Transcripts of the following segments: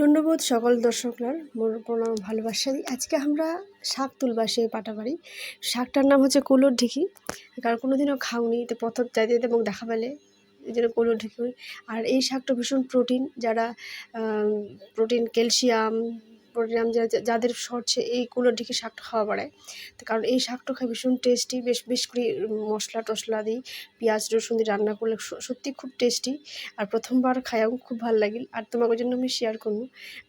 ধন্যবাদ সকল দর্শকরা মোর প্রণাম ভালোবাসা আজকে আমরা শাক তুলবা সেই পাটাবাড়ি। শাকটার নাম হচ্ছে কুলোর ঢিকি। কারণ কোনো দিনও খাওনি, তো প্রথম যাই যেতে এবং দেখা পেলে এই জন্য কুলোর ঢিকি। আর এই শাকটা ভীষণ প্রোটিন যারা প্রোটিন ক্যালসিয়াম প্রোটিনাম যাদের সরছে এই কুলোর ঢেকি শাকটা খাওয়া বাড়ায়। কারণ এই শাকটা খাই ভীষণ টেস্টি বেশ বেশ করে মশলা টশলা দিই, পেঁয়াজ, রসুন দিয়ে রান্না করলে সত্যি খুব টেস্টি আর প্রথমবার খাইয়াও খুব ভালো লাগিল আর তোমাকে জন্য আমি শেয়ার করব।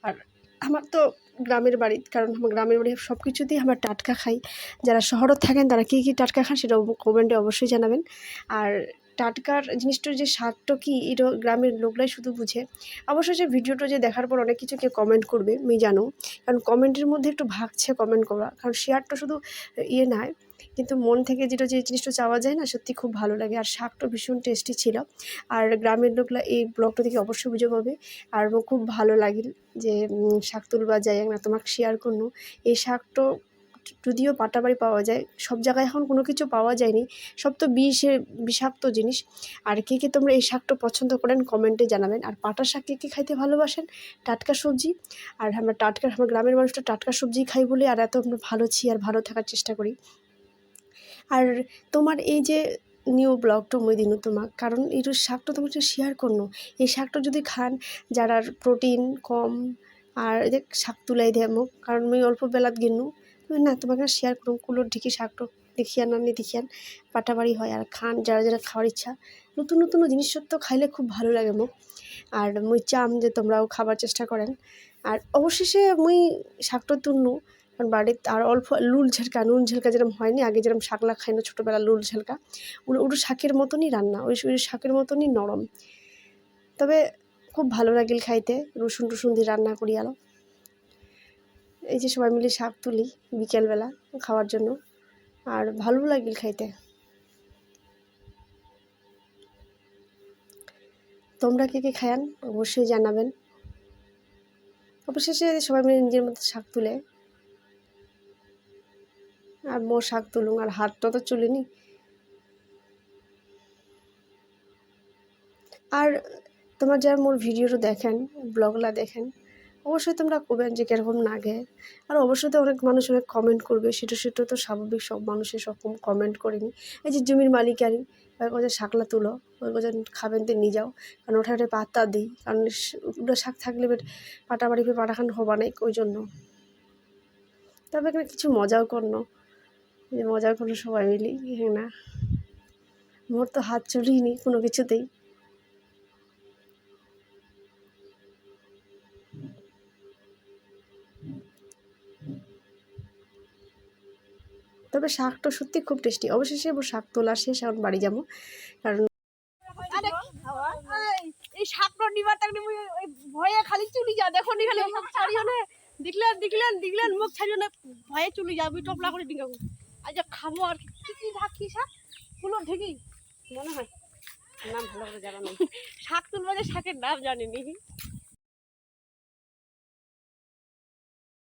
আর আমার তো গ্রামের বাড়ি, কারণ আমার গ্রামের বাড়ি সব কিছুতেই আমরা টাটকা খাই। যারা শহরে থাকেন, তারা কী কী টাটকা খান সেটা কমেন্টে অবশ্যই জানাবেন। আর টাটকার জিনিসটার যে স্বাদটা কি, এটা গ্রামের লোকরাই শুধু বুঝে। অবশ্যই যে ভিডিওটা যে দেখার পর অনেক কিছু কেউ কমেন্ট করবে, আমি জানো। কারণ কমেন্টের মধ্যে একটু ভাগছে কমেন্ট করা। কারণ শেয়ারটা শুধু ইয়ে নয়, কিন্তু মন থেকে যেটা যে জিনিসটা চাওয়া যায় না, সত্যি খুব ভালো লাগে। আর শাকটা ভীষণ টেস্টি ছিল। আর গ্রামের লোকরা এই ব্লগটা থেকে অবশ্যই বুঝে পাবে। আর খুব ভালো লাগিল যে শাক তুলবা যায় না তোমাকে শেয়ার করনু। এই শাকটা যদিও পাটাবাড়ি পাওয়া যায়, সব জায়গায় এখন কোনো কিছু পাওয়া যায়নি, সব তো বিষে, বিষাক্ত জিনিস। আর কে কে তোমরা এই শাকটা পছন্দ করেন, কমেন্টে জানাবেন। আর পাটা শাক কে কে খাইতে ভালোবাসেন? টাটকা সবজি। আর আমরা টাটকা, আমার গ্রামের মানুষটা টাটকা সবজি খাই বলে আর এত আমরা ভালো ছি আর ভালো থাকার চেষ্টা করি। আর তোমার এই যে নিউ ব্লগটা মই দিনু তোমাক, কারণ এই শাকটা সাথে শেয়ার করনো, এই শাকটা যদি খান, যারা প্রোটিন কম, আর যে শাক তুলাই দেয় মোক, কারণ মই অল্প বেলাত গিনু। না, তোমাকে শেয়ার করুন কুলোর ঢিকি শাকটা দেখিয়ান আনি দেখিয়ান পাটাবাড়ি হয় আর খান, যারা যারা খাওয়ার ইচ্ছা। নতুন নতুন জিনিসপত্র খাইলে খুব ভালো লাগে মোক আর মুই চাম যে তোমরাও খাবার চেষ্টা করেন। আর অবশেষে মুই শাকটা তুলনু কারণ বাড়িতে আর অল্প লুল ঝেলকা, নুন ঝেলকা যেরকম হয়নি, আগে যেরকম শাকলা খাই না ছোটোবেলা লুল ঝেলকা ওটা শাকের মতনই রান্না, ওই ওই শাকের মতনই নরম। তবে খুব ভালো লাগিল খাইতে রসুন টসুন দিয়ে রান্না করি এই যে সবাই মিলে শাক তুলি বিকেলবেলা খাওয়ার জন্য। আর ভালো লাগিল খাইতে। তোমরা কে কে খায়ান অবশ্যই জানাবেন। অবশেষে সবাই মিলে নিজের মতো শাক তুলে। আর মোর শাক তুলুন আর হাতটা তো চুলিনি আর তোমার যারা মোর ভিডিওটা দেখেন, ব্লগলা দেখেন অবশ্যই তোমরা কবেন যে কীরকম লাগে। আর অবশ্যই তো অনেক মানুষ অনেক কমেন্ট করবে, সেটা সেটা তো স্বাভাবিক, সব মানুষের সব কমেন্ট করেনি। এই যে জমির মালিকারি ওই কথা শাকলা তুলো ওই কথা খাবেন তো নিয়ে যাও, কারণ ওটা ওঠে পাতা দিই, কারণ ওটা শাক থাকলে এবার পাটা বাড়ি পাটা খান হবা নাই ওই জন্য। তবে এখানে কিছু মজাও করনো। যে মজা করল সবাই মিলি হ্যাঁ না? মোর তো হাত চুলিনি কোনো কিছুতেই। তবে শাকটা সত্যি খুব টেস্টি। অবশেষে শাক তোলা শেষ এখন বাড়ি যাব। কারণ এই, শাকটা নিবার ভয়ে খালি চুলি যা দেখো নি। খালি দেখলেন দেখলেন দেখলেন মুখ না। ভয়ে করে শাক? ঢেকি মনে হয়। নাম ভালো তুলবো শাকের নাম জানিনি।